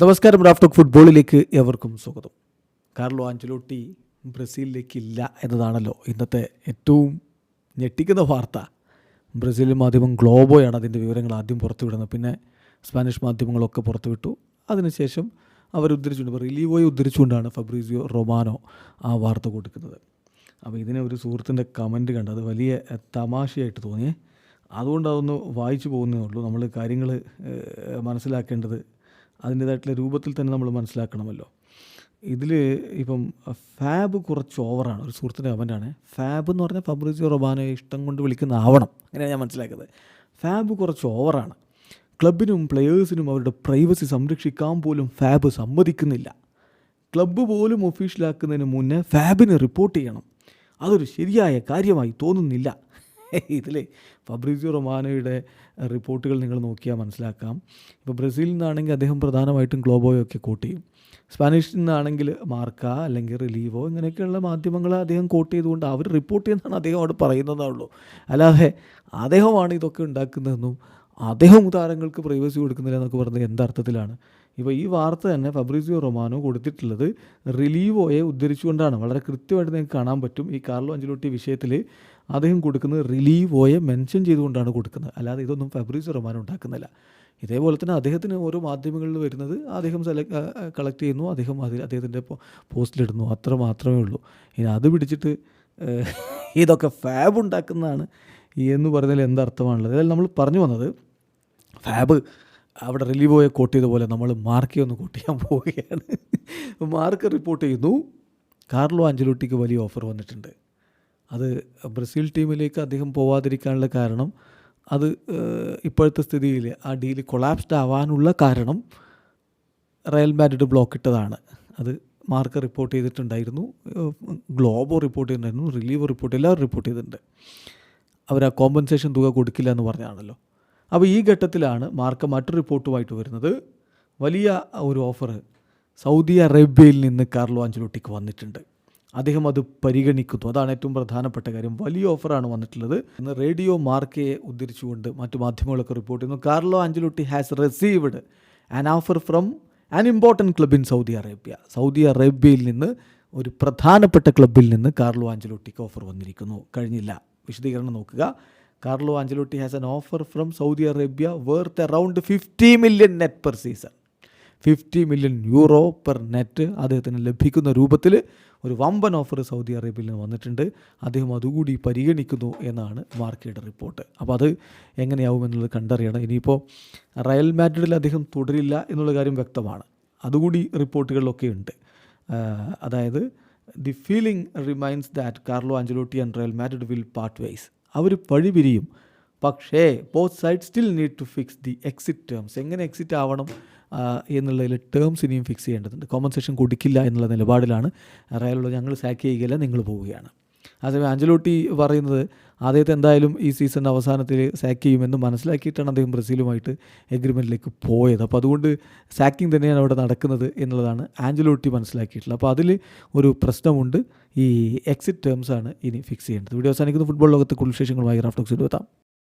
നമസ്കാരം റാഫ്റ്റോക്ക് ഫുട്ബോളിലേക്ക് എവർക്കും സ്വാഗതം. കാർലോ ആഞ്ചലോട്ടി ബ്രസീലിലേക്ക് ഇല്ല എന്നതാണല്ലോ ഇന്നത്തെ ഏറ്റവും ഞെട്ടിക്കുന്ന വാർത്ത. ബ്രസീൽ മാധ്യമം ഗ്ലോബോയാണ് അതിന്റെ വിവരങ്ങൾ ആദ്യം പുറത്തുവിടുന്നത്. പിന്നെ സ്പാനിഷ് മാധ്യമങ്ങളൊക്കെ പുറത്തുവിട്ടു. അതിനുശേഷം അവർ ഉദ്ധരിച്ചുകൊണ്ട് റിലീവോയെ ഉദ്ധരിച്ചുകൊണ്ടാണ് ഫബ്രീസിയോ റൊമാനോ ആ വാർത്ത കൊടുക്കുന്നത്. അപ്പോൾ ഇതിനെ ഒരു സുഹൃത്തിന്റെ കമന്റ് കണ്ടത് വലിയ തമാശയായിട്ട് തോന്നിയേ അതുകൊണ്ട് അതൊന്ന് വായിച്ചു പോകുന്നേ ഉള്ളൂ. നമ്മൾ കാര്യങ്ങൾ മനസ്സിലാക്കേണ്ടത് അതിന്റേതായിട്ടുള്ള രൂപത്തിൽ തന്നെ നമ്മൾ മനസ്സിലാക്കണമല്ലോ. ഇതിൽ ഇപ്പം ഫാബ് കുറച്ച് ഓവറാണ്. ഒരു സുഹൃത്തിന്റെ കമന്റാണ് ഫാബ് എന്ന് പറഞ്ഞാൽ ഫബ്രിസിയോ റൊബാനെ ഇഷ്ടം കൊണ്ട് വിളിക്കുന്ന ആവണം. അങ്ങനെയാണ് ഞാൻ മനസ്സിലാക്കുന്നത് ഫാബ് കുറച്ച് ഓവറാണ്. ക്ലബിനും പ്ലെയേഴ്സിനും അവരുടെ പ്രൈവസി സംരക്ഷിക്കാൻ പോലും ഫാബ് സമ്മതിക്കുന്നില്ല. ക്ലബ്ബ് പോലും ഒഫീഷ്യലാക്കുന്നതിന് മുന്നേ ഫാബിന് റിപ്പോർട്ട് ചെയ്യണം. അതൊരു ശരിയായ കാര്യമായി തോന്നുന്നില്ല. ഇതിൽ ഫബ്രീസിയോ റൊമാനോയുടെ റിപ്പോർട്ടുകൾ നിങ്ങൾ നോക്കിയാൽ മനസ്സിലാക്കാം. ഇപ്പോൾ ബ്രസീലിൽ നിന്നാണെങ്കിൽ അദ്ദേഹം പ്രധാനമായിട്ടും ഗ്ലോബോയൊക്കെ കോട്ട് ചെയ്യും. സ്പാനിഷിൽ നിന്നാണെങ്കിൽ മാർക്ക അല്ലെങ്കിൽ റിലീവോ ഇങ്ങനെയൊക്കെയുള്ള മാധ്യമങ്ങൾ അദ്ദേഹം കോട്ട് ചെയ്തുകൊണ്ട് അവർ റിപ്പോർട്ട് ചെയ്യുന്നതാണ് അദ്ദേഹം അവിടെ പറയുന്നതേ ഉള്ളൂ. അല്ലാതെ അദ്ദേഹമാണ് ഇതൊക്കെ ഉണ്ടാക്കുന്നതെന്നും അദ്ദേഹം താരങ്ങൾക്ക് പ്രൈവസി കൊടുക്കുന്നില്ല എന്നൊക്കെ പറഞ്ഞത് എന്തർത്ഥത്തിലാണ് ഇപ്പോൾ ഈ വാർത്ത തന്നെ ഫബ്രീസിയോ റൊമാനോ കൊടുത്തിട്ടുള്ളത് റിലീവോയെ ഉദ്ധരിച്ചുകൊണ്ടാണ്. വളരെ കൃത്യമായിട്ട് നിങ്ങൾക്ക് കാണാൻ പറ്റും. ഈ കാർലോ അഞ്ചലോട്ടി വിഷയത്തിൽ അദ്ദേഹം കൊടുക്കുന്നത് റിലീവോയെ മെൻഷൻ ചെയ്തുകൊണ്ടാണ് കൊടുക്കുന്നത്. അല്ലാതെ ഇതൊന്നും ഫെബ്രീസ് റഹ്മാൻ ഉണ്ടാക്കുന്നില്ല. ഇതേപോലെ തന്നെ അദ്ദേഹത്തിന് ഓരോ മാധ്യമങ്ങളിൽ വരുന്നത് അദ്ദേഹം സെലക്ട് കളക്ട് ചെയ്യുന്നു. അദ്ദേഹം അതിൽ അദ്ദേഹത്തിന്റെ പോസ്റ്റിലിടുന്നു അത്ര മാത്രമേ ഉള്ളൂ. ഇനി അത് പിടിച്ചിട്ട് ഇതൊക്കെ ഫാബ് ഉണ്ടാക്കുന്നതാണ് എന്ന് പറഞ്ഞതിൽ എന്തർത്ഥമാണുള്ളത് അതായത് നമ്മൾ പറഞ്ഞു വന്നത് ഫാബ് അവിടെ റിലീവോയെ കോട്ട് ചെയ്ത പോലെ നമ്മൾ മാർക്കെ ഒന്ന് കോട്ട് ചെയ്യാൻ പോവുകയാണ്. മാർക്ക് റിപ്പോർട്ട് ചെയ്യുന്നു. കാർലോ ആഞ്ചലോട്ടിക്ക് വലിയ ഓഫർ വന്നിട്ടുണ്ട്. അത് ബ്രസീൽ ടീമിലേക്ക് അദ്ദേഹം പോവാതിരിക്കാനുള്ള കാരണം അത് ഇപ്പോഴത്തെ സ്ഥിതിയിൽ ആ ഡീൽ കൊളാപ്സ്ഡ് ആവാനുള്ള കാരണം റയൽ മാഡ്രിഡ് ബ്ലോക്ക് ഇട്ടതാണ് അത് മാർക്ക് റിപ്പോർട്ട് ചെയ്തിട്ടുണ്ടായിരുന്നു. ഗ്ലോബോ റിപ്പോർട്ട് ചെയ്തിട്ടുണ്ടായിരുന്നു റിലീവ് റിപ്പോർട്ട് എല്ലാവരും റിപ്പോർട്ട് ചെയ്തിട്ടുണ്ട്. അവർ ആ കോമ്പൻസേഷൻ തുക കൊടുക്കില്ല എന്ന് പറഞ്ഞാണല്ലോ അപ്പോൾ ഈ ഘട്ടത്തിലാണ് മാർക്ക് മറ്റൊരു റിപ്പോർട്ടുമായിട്ട് വരുന്നത്. വലിയ ഒരു ഓഫർ സൗദി അറേബ്യയിൽ നിന്ന് കാർലോ ആഞ്ചലോട്ടിക്ക് വന്നിട്ടുണ്ട്. അദ്ദേഹം അത് പരിഗണിക്കുന്നു. അതാണ് ഏറ്റവും പ്രധാനപ്പെട്ട കാര്യം. വലിയ ഓഫറാണ് വന്നിട്ടുള്ളത്. ഇന്ന് റേഡിയോ മാർക്കയെ ഉദ്ധരിച്ചുകൊണ്ട് മറ്റു മാധ്യമങ്ങളൊക്കെ റിപ്പോർട്ട് ചെയ്യുന്നു. Carlo Ancelotti has received an offer from an important club in Saudi Arabia. Saudi അറേബ്യയിൽ നിന്ന് ഒരു പ്രധാനപ്പെട്ട ക്ലബിൽ നിന്ന് കാർലോ ആഞ്ചലോട്ടിക്ക് ഓഫർ വന്നിരിക്കുന്നു. കഴിഞ്ഞില്ല. വിശദീകരണം നോക്കുക. Carlo Ancelotti has an offer from Saudi Arabia worth around fifty million net per season. Fifty million euro per net അദ്ദേഹത്തിന് ലഭിക്കുന്ന രൂപത്തിൽ ഒരു വമ്പൻ ഓഫർ സൗദി അറേബ്യയിൽ നിന്ന് വന്നിട്ടുണ്ട്. അദ്ദേഹം അതുകൂടി പരിഗണിക്കുന്നു എന്നാണ് മാർക്കയുടെ റിപ്പോർട്ട്. അപ്പോൾ അത് എങ്ങനെയാവും എന്നുള്ളത് കണ്ടറിയണം. ഇനിയിപ്പോൾ റയൽ മാഡ്രിഡിൽ അദ്ദേഹം തുടരില്ല എന്നുള്ള കാര്യം വ്യക്തമാണ്. അതുകൂടി റിപ്പോർട്ടുകളിലൊക്കെ ഉണ്ട്. അതായത് the feeling remains that Carlo Ancelotti and Real Madrid will part ways അവർ വഴിപിരിയും. പക്ഷേ both side still need to fix the exit terms എങ്ങനെ എക്സിറ്റ് ആവണം എന്നുള്ളതിൽ ടേംസ് ഇനിയും ഫിക്സ് ചെയ്യേണ്ടതുണ്ട്. കോമ്പൻസേഷൻ കൊടുക്കില്ല എന്നുള്ള നിലപാടിലാണ് റയലുള്ള ഞങ്ങൾ സാക്ക് ചെയ്യുകയില്ല നിങ്ങൾ പോവുകയാണ്. അതേപോലെ അഞ്ചലോട്ടി പറയുന്നത് അദ്ദേഹത്തെ എന്തായാലും ഈ സീസൺ അവസാനത്തിൽ സാക്ക് ചെയ്യുമെന്ന് മനസ്സിലാക്കിയിട്ടാണ് അദ്ദേഹം ബ്രസീലുമായിട്ട് എഗ്രിമെന്റിലേക്ക് പോയത്. അപ്പോൾ അതുകൊണ്ട് സാക്കിങ് തന്നെയാണ് അവിടെ നടക്കുന്നത് എന്നുള്ളതാണ് ആഞ്ചലോട്ടി മനസ്സിലാക്കിയിട്ടുള്ളത്. അപ്പോൾ അതിൽ ഒരു പ്രശ്നമുണ്ട്. ഈ എക്സിറ്റ് ടേംസാണ് ഇനി ഫിക്സ് ചെയ്യേണ്ടത്. വീഡിയോ അവസാനിക്കുന്ന. ഫുട്ബോൾ ലോകത്തെ കുൽവിശേഷങ്ങളുമായി വിശേഷങ്ങളുമായി റാഫ്റ്റോക്സ് എത്താം.